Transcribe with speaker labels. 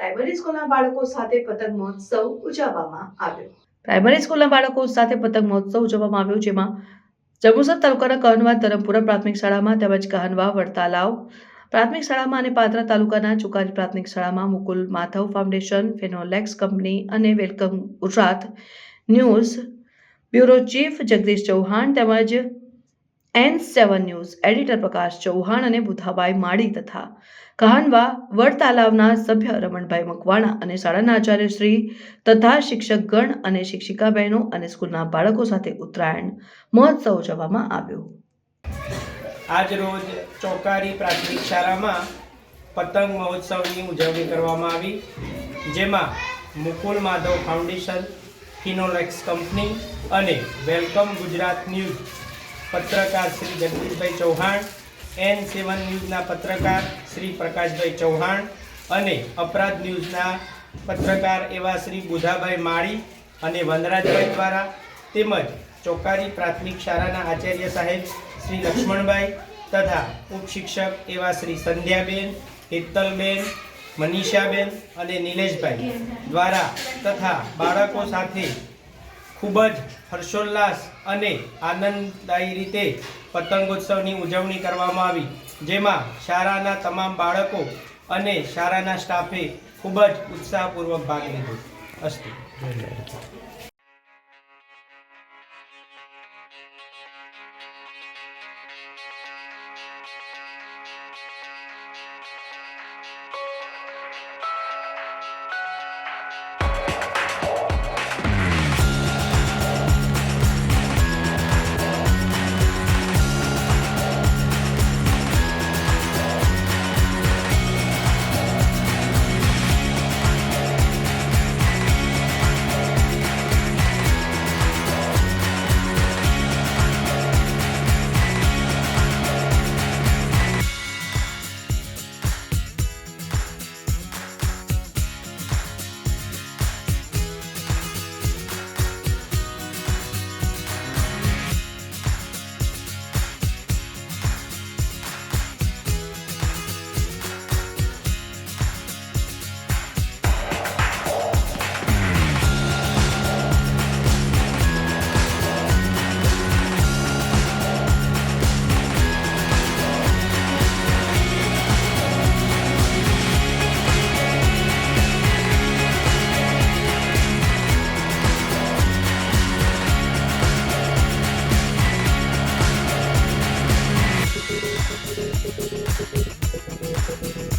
Speaker 1: Primary સ્કૂલના બાળકો સાથે પતંગ મહોત્સવ ઉજવવામાં આવ્યો. પ્રાઇમરી સ્કૂલના બાળકો સાથે પતંગ મહોત્સવ ઉજવવામાં આવ્યો, જેમાં જંબુસર તાલુકાના કહનવા ધરમપુરા પ્રાથમિક શાળામાં તેમજ કહનવા વડતાલાવ પ્રાથમિક શાળામાં અને પાદરા તાલુકાના ચુકારી પ્રાથમિક શાળામાં મુકુલ માધવ ફાઉન્ડેશન, ફિનોલેક્સ કંપની અને welcome Gujarat news bureau chief Jagdish Chauhan તેમજ N seven news editor Prakash Chauhan અને બુધાભાઈ માળી તથા કહાનવા વડ તાલાવના સભ્ય રમણભાઈ મકવાણા અને શાળાના આચાર્ય શ્રી તથા શિક્ષકગણ અને શિક્ષિકા બહેનો અને સ્કૂલના બાળકો સાથે ઉત્તરાયણ મહોત્સવ ઉજવવામાં આવ્યો.
Speaker 2: આજ રોજ ચોકારી પ્રાથમિક શાળામાં પતંગ મહોત્સવની ઉજવણી કરવામાં આવી, જેમાં મુકુલ માધવ ફાઉન્ડેશન, ફિનોલેક્સ કંપની અને વેલકમ ગુજરાત ન્યૂઝ પત્રકાર શ્રી જગદીશભાઈ ચૌહાણ એન સેવન ન્યૂઝના પત્રકાર શ્રી પ્રકાશભાઈ ચૌહાણ અને અપરાધ ન્યૂઝના પત્રકાર એવા શ્રી બુધાભાઈ માળી અને વનરાજભાઈ દ્વારા તેમજ ચોકારી પ્રાથમિક શાળાના આચાર્ય સાહેબ શ્રી લક્ષ્મણભાઈ તથા ઉપશિક્ષક એવા શ્રી સંધ્યાબેન, હેતલબેન, મનીષાબેન અને નિલેશભાઈ દ્વારા તથા બાળકો સાથે ખૂબ જ હર્ષોલ્લાસ અને આનંદદાયી રીતે પતંગોત્સવની ઉજવણી કરવામાં આવી, જેમાં શાળાના તમામ બાળકો અને શાળાના સ્ટાફે ખૂબ જ ઉત્સાહપૂર્વક ભાગ લીધો. અસ્તુ.